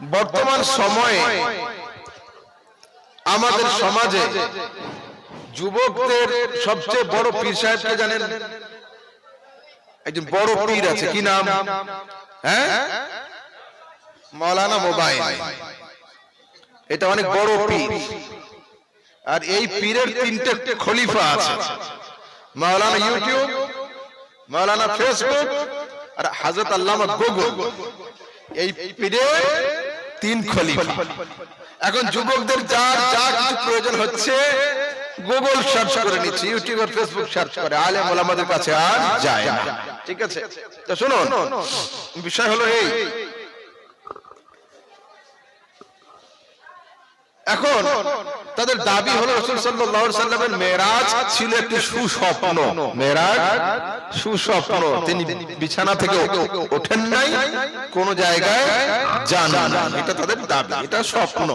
বর্তমান সময়ে আমাদের সমাজে যুবকদের সবচেয়ে বড় পীর সাহেবকে জানেন? একজন বড় পীর আছে। কি নাম? হ্যাঁ? মৌলানা মোবাইল। এটা অনেক বড় পীর। আর এই পীরের তিনটে খলিফা আছে। মাওলানা ইউটিউব মাওলানা ফেসবুক আর হাজরত আল্লামা গুগল। এই পীরে তিন খলিফা। এখন যুবকদের যা যা কিছু প্রয়োজন হচ্ছে গুগল সার্চ করে নিচ্ছে ইউটিউব আর ফেসবুক সার্চ করে, আলেম ওলামাদের কাছে আর যায় না। ঠিক আছে? তো শুনুন, বিষয় হলো এই এখন তাদের দাবি হলো রসুল সাল্লামের মেরাজ ছিল একটি সুস্বপ্ন। মেরাজ সুস্বপ্ন। তিনি বিছানা থেকে ওঠেন নাই, কোন জায়গায় যান এটা তাদের দাবি, এটা স্বপ্ন।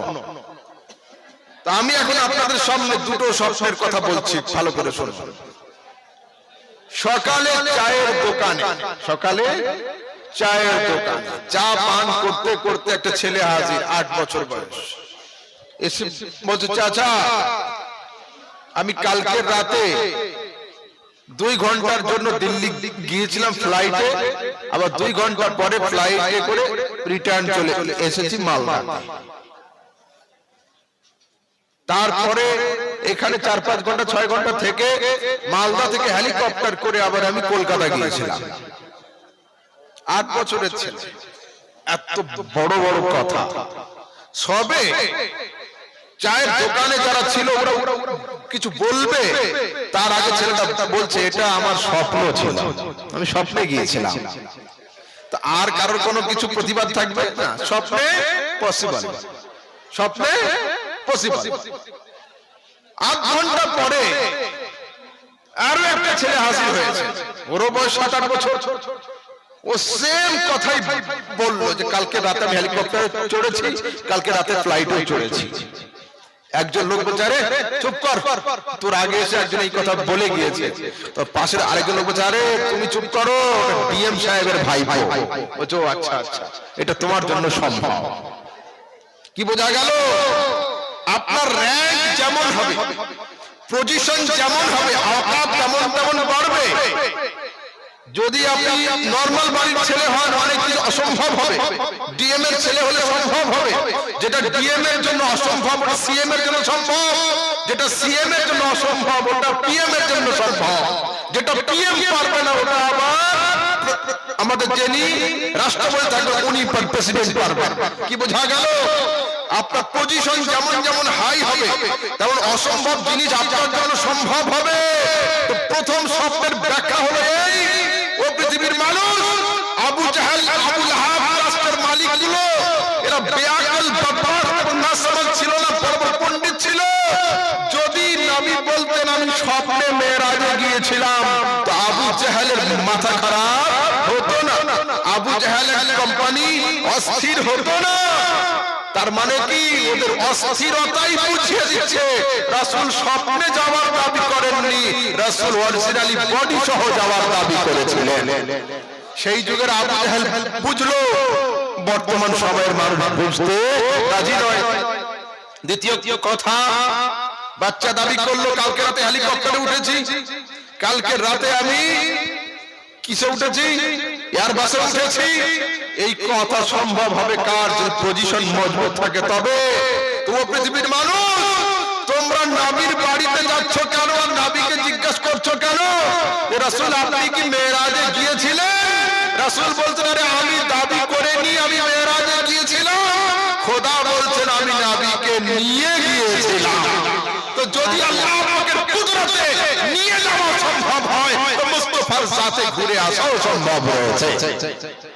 তা আমি এখন আপনাদের সামনে দুটো স্বপ্নের কথা বলছি, ভালো করে শুনুন। সকালে চায়ের দোকানে, সকালে চায়ের দোকানে, চা পান করতে করতে একটা ছেলে হাজির, আট বছর বয়স। এসে বলছে চাচা আমি কালকের রাতে দুই ঘণ্টার জন্য দিল্লি গিয়েছিলাম ফ্লাইটে আবার দুই ঘণ্টার পরে ফ্লাইটে করে রিটার্ন চলে এসেছি মালদা তারপরে এখানে চার পাঁচ ঘণ্টা ছয় ঘণ্টা থেকে মালদা থেকে হেলিকপ্টার করে আবার আমি কলকাতা গিয়েছিলাম। আট বছরের ছেলে। এত বড় বড় কথা। সবে চায়ের দোকানে যারা ছিল ওরা কিছু বলবে তার আগে ছেলেটা বলছে এটা আমার স্বপ্ন ছিল। আমি স্বপ্নে গিয়েছিলাম। তা আর কারোর কোনো কিছু প্রতিবাদ থাকবে? না স্বপ্নে পসিবল স্বপ্নে পসিবল আধ ঘণ্টা পরে আরও একটা ছেলে হাজির হয়েছে। ওরও বয়স সাত আট বছর। ও সেম কথাই বলল যে কালকে রাতে আমি হেলিকপ্টারে চড়েছি কালকে রাতে ফ্লাইটে চড়েছি। একজন লোক বলছে চুপ কর। তোর আগে এসে একজন এই কথা বলে গিয়েছে। তো পাশের আরেকজন লোক বলছে তুমি চুপ করো। ডিএম সাহেবের ভাই ভাই বলছো আচ্ছা আচ্ছা। এটা তোমার জন্য সম্ভব। কি বোঝা গেল? আপনার র্যাঙ্ক যেমন হবে পজিশন যেমন হবে আওকাত তেমন তেমন বাড়বে। যদি আপনি নর্মাল বাড়ির ছেলে হন অনেক কিছু অসম্ভব হবে। ডিএম এর ছেলে হলে সম্ভব হবে। যেটা ডিএম এর জন্য অসম্ভব ওটা সিএম এর জন্য সম্ভব। যেটা সিএম এর জন্য অসম্ভব ওটা পিএম এর জন্য সম্ভব। যেটা পিএম পারবে না ওটা আবার আমাদের যিনি রাষ্ট্রপতি থাকবে উনি প্রেসিডেন্ট পারবেন। কি বোঝা গেল? আপনার পজিশন যেমন যেমন হাই হবে তেমন অসম্ভব জিনিস আপনার জন্য সম্ভব হবে। তো প্রথম স্বপ্নের ব্যাখ্যা হলো এই পৃথিবীর মানুষ, আবু জাহাল, আবু লাহাব রাষ্ট্রের মালিকগুলো এরা বেআকল বাবার না সমাজ ছিল না, বড় পণ্ডিত ছিল। যদি নবী বলতেন, আমি স্বপ্নে মেয়েরাজে গিয়েছিলাম, তো আবু জাহালের মাথা খারাপ হতো না। আবু জাহালের কোম্পানি অস্থির হতো না। তার মানে কি? ওদের অস্থিরতাই বুঝিয়ে দিচ্ছে। রাসূল স্বপ্নে যাওয়ার দাবি করেননি। রাসূল অরিজিনালি বডি সহ যাওয়ার দাবি করেছিলেন। সেই যুগের আবু জাহেল বুঝলো, বর্তমান সময়ের মানুষ বুঝতে রাজি নয়। দ্বিতীয় কথা, বাচ্চা দাবি করল, কালকে রাতে হেলিকপ্টারে উঠেছি। কালকে রাতে আমি কিসে উঠেছি? এয়ার বাসে উঠেছি। এই কথা সম্ভব হবে কার? যে পজিশন মজবুত থাকে তবে। তুমি পৃথিবীর মানুষ, তোমরা নাবির বাড়িতে যাচ্ছ কেন? আর নাবিকে জিজ্ঞাসা করছ কেন? রাসূল, আপনি কি মেয়েরাজে গিয়েছিলেন? রাসূল বলছেন, আরে আমি দাবি করে নি আমি মেয়েরাজে গিয়েছিলাম। খোদা বলছেন, আমি নাবিকে নিয়ে গিয়েছিলাম। তো যদি আল্লাহ আমাকে কুদরতে নিয়ে যাওয়া সম্ভব হয় তো মুস্তফার সাথে ঘুরে আসাও সম্ভব রয়েছে